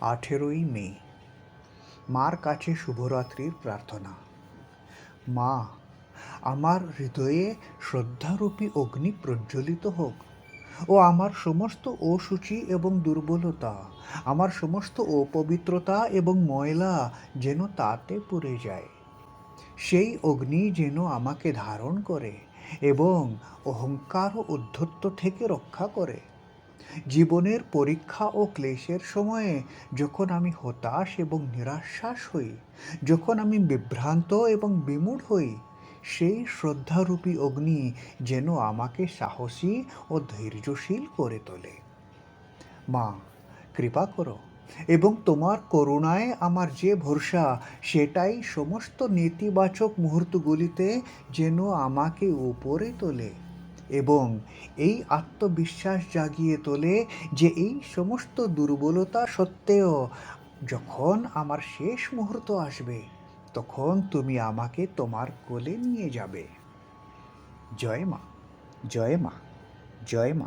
আঠেরোই মে। মার কাছে শুভরাত্রির প্রার্থনা। মা, আমার হৃদয়ে শ্রদ্ধারূপী অগ্নি প্রজ্বলিত হোক ও আমার সমস্ত অসুচি এবং দুর্বলতা, আমার সমস্ত অপবিত্রতা এবং ময়লা যেন তাতে পুড়ে যায়। সেই অগ্নি যেন আমাকে ধারণ করে এবং অহংকার ও উদ্ধত্ত থেকে রক্ষা করে। জীবনের পরীক্ষা ও ক্লেশের সময়ে যখন আমি হতাশ এবং নিরাশ্বাস হই, যখন আমি বিভ্রান্ত এবং বিমূঢ় হই, সেই শ্রদ্ধারূপী অগ্নি যেন আমাকে সাহসী ও ধৈর্যশীল করে তোলে। মা, কৃপা করো এবং তোমার করুণায় আমার যে ভরসা, সেটাই সমস্ত নেতিবাচক মুহূর্তগুলিতে যেন আমাকে উপরে তোলে। এবং এই আত্মবিশ্বাস জাগিয়ে তোলে যে এই সমস্ত দুর্বলতা সত্ত্বেও যখন আমার শেষ মুহূর্ত আসবে, তখন তুমি আমাকে তোমার কোলে নিয়ে যাবে। জয় মা জয় মা জয় মা।